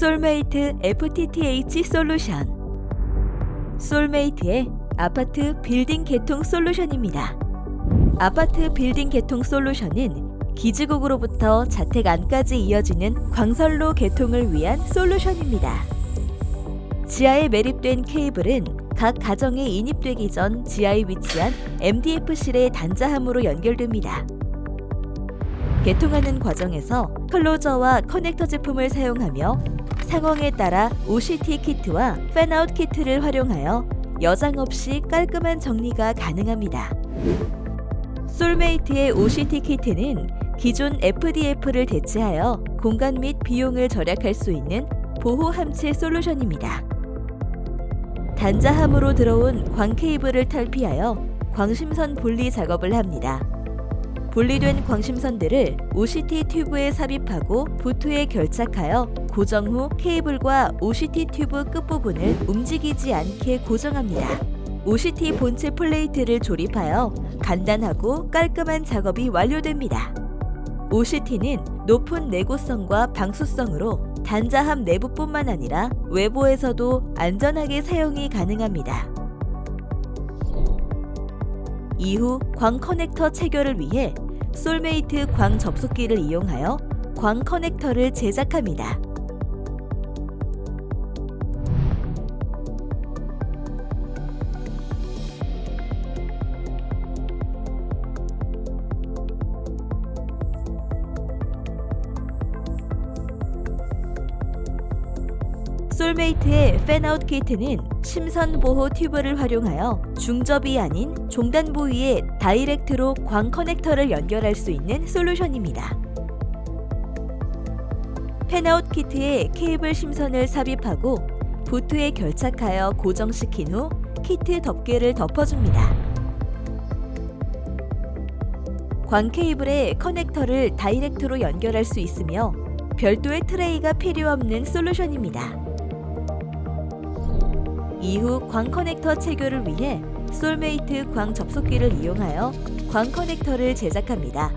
솔메이트 FTTH 솔루션 솔메이트의 아파트 빌딩 개통 솔루션입니다. 아파트 빌딩 개통 솔루션은 기지국으로부터 자택 안까지 이어지는 광선로 개통을 위한 솔루션입니다. 지하에 매립된 케이블은 각 가정에 인입되기 전 지하에 위치한 MDF실의 단자함으로 연결됩니다. 개통하는 과정에서 클로저와 커넥터 제품을 사용하며 상황에 따라 OCT 키트와 팬아웃 키트를 활용하여 여장 없이 깔끔한 정리가 가능합니다. 솔메이트의 OCT 키트는 기존 FDF를 대체하여 공간 및 비용을 절약할 수 있는 보호 함체 솔루션입니다. 단자함으로 들어온 광 케이블을 탈피하여 광심선 분리 작업을 합니다. 분리된 광심선들을 OCT 튜브에 삽입하고 부트에 결착하여 고정 후 케이블과 OCT 튜브 끝부분을 움직이지 않게 고정합니다. OCT 본체 플레이트를 조립하여 간단하고 깔끔한 작업이 완료됩니다. OCT는 높은 내구성과 방수성으로 단자함 내부뿐만 아니라 외부에서도 안전하게 사용이 가능합니다. 이후 광 커넥터 체결을 위해 솔메이트 광 접속기를 이용하여 광 커넥터를 제작합니다. 솔메이트의 팬아웃 키트는 심선 보호 튜브를 활용하여 중접이 아닌 종단 부위에 다이렉트로 광 커넥터를 연결할 수 있는 솔루션입니다. 팬아웃 키트에 케이블 심선을 삽입하고 보트에 결착하여 고정시킨 후 키트 덮개를 덮어줍니다. 광 케이블에 커넥터를 다이렉트로 연결할 수 있으며 별도의 트레이가 필요 없는 솔루션입니다. 이후 광 커넥터 체결을 위해 솔메이트 광 접속기를 이용하여 광 커넥터를 제작합니다.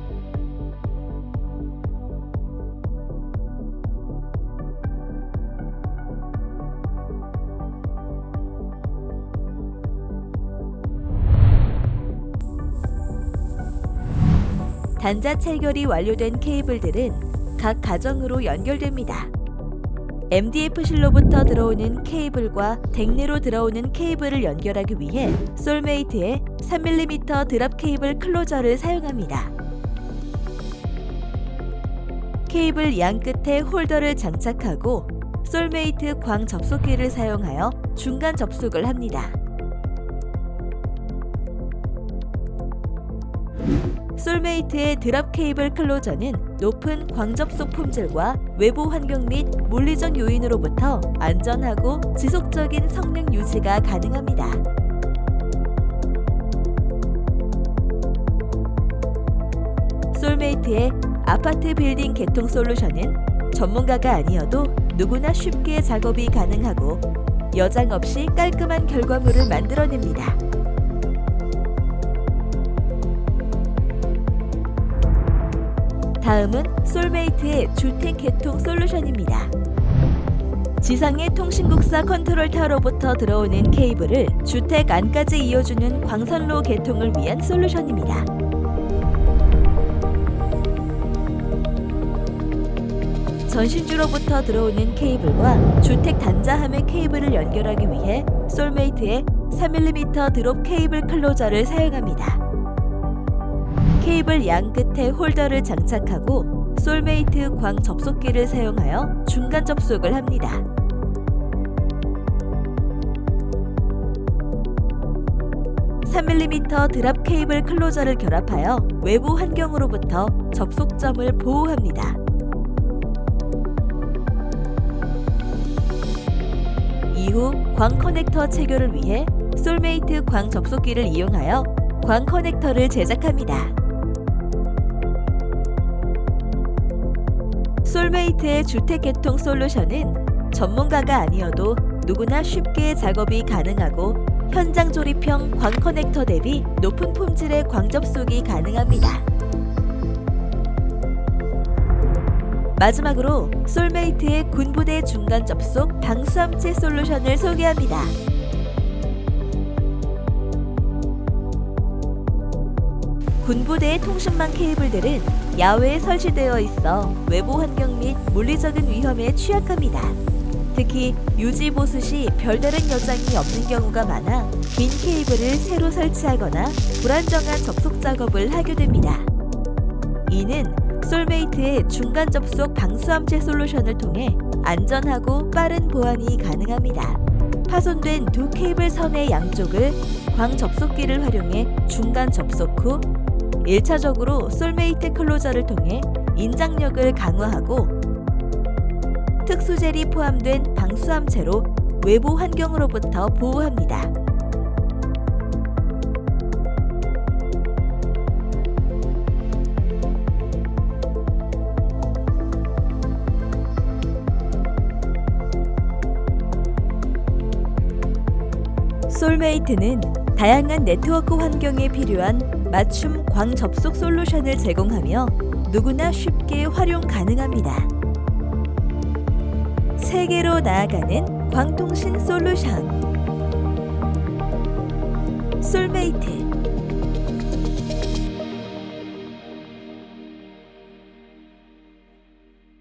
단자 체결이 완료된 케이블들은 각 가정으로 연결됩니다. MDF실로부터 들어오는 케이블과 덱내로 들어오는 케이블을 연결하기 위해 솔메이트의 3mm 드랍 케이블 클로저를 사용합니다. 케이블 양 끝에 홀더를 장착하고 솔메이트 광 접속기를 사용하여 중간 접속을 합니다. 솔메이트의 드랍 케이블 클로저는 높은 광접속 품질과 외부 환경 및 물리적 요인으로부터 안전하고 지속적인 성능 유지가 가능합니다. 솔메이트의 아파트 빌딩 개통 솔루션은 전문가가 아니어도 누구나 쉽게 작업이 가능하고 여장 없이 깔끔한 결과물을 만들어냅니다. 다음은 솔메이트의 주택 개통 솔루션입니다. 지상의 통신국사 컨트롤 타워로부터 들어오는 케이블을 주택 안까지 이어주는 광선로 개통을 위한 솔루션입니다. 전신주로부터 들어오는 케이블과 주택 단자함의 케이블을 연결하기 위해 솔메이트의 3mm 드롭 케이블 클로저를 사용합니다. 케이블 양 끝에 홀더를 장착하고 솔메이트 광 접속기를 사용하여 중간 접속을 합니다. (3mm) 드랍 케이블 클로저를 결합하여 외부 환경으로부터 접속점을 보호합니다. 이후 광 커넥터 체결을 위해 솔메이트 광 접속기를 이용하여 광 커넥터를 제작합니다. 솔메이트의 주택 개통 솔루션은 전문가가 아니어도 누구나 쉽게 작업이 가능하고 현장 조립형 광 커넥터 대비 높은 품질의 광 접속이 가능합니다. 마지막으로 솔메이트의 군부대 중간 접속 방수함체 솔루션을 소개합니다. 군부대의 통신망 케이블들은 야외에 설치되어 있어 외부 환경 및 물리적인 위험에 취약합니다. 특히 유지 보수 시 별다른 여장이 없는 경우가 많아 긴 케이블을 새로 설치하거나 불안정한 접속 작업을 하게 됩니다. 이는 솔메이트의 중간 접속 방수함체 솔루션을 통해 안전하고 빠른 보완이 가능합니다. 파손된 두 케이블 선의 양쪽을 광 접속기를 활용해 중간 접속 후 1차적으로 솔메이트 클로저를 통해 인장력을 강화하고 특수젤이 포함된 방수함체로 외부 환경으로부터 보호합니다. 솔메이트는 다양한 네트워크 환경에 필요한 맞춤 광 접속 솔루션을 제공하며 누구나 쉽게 활용 가능합니다. 세계로 나아가는 광통신 솔루션 솔메이트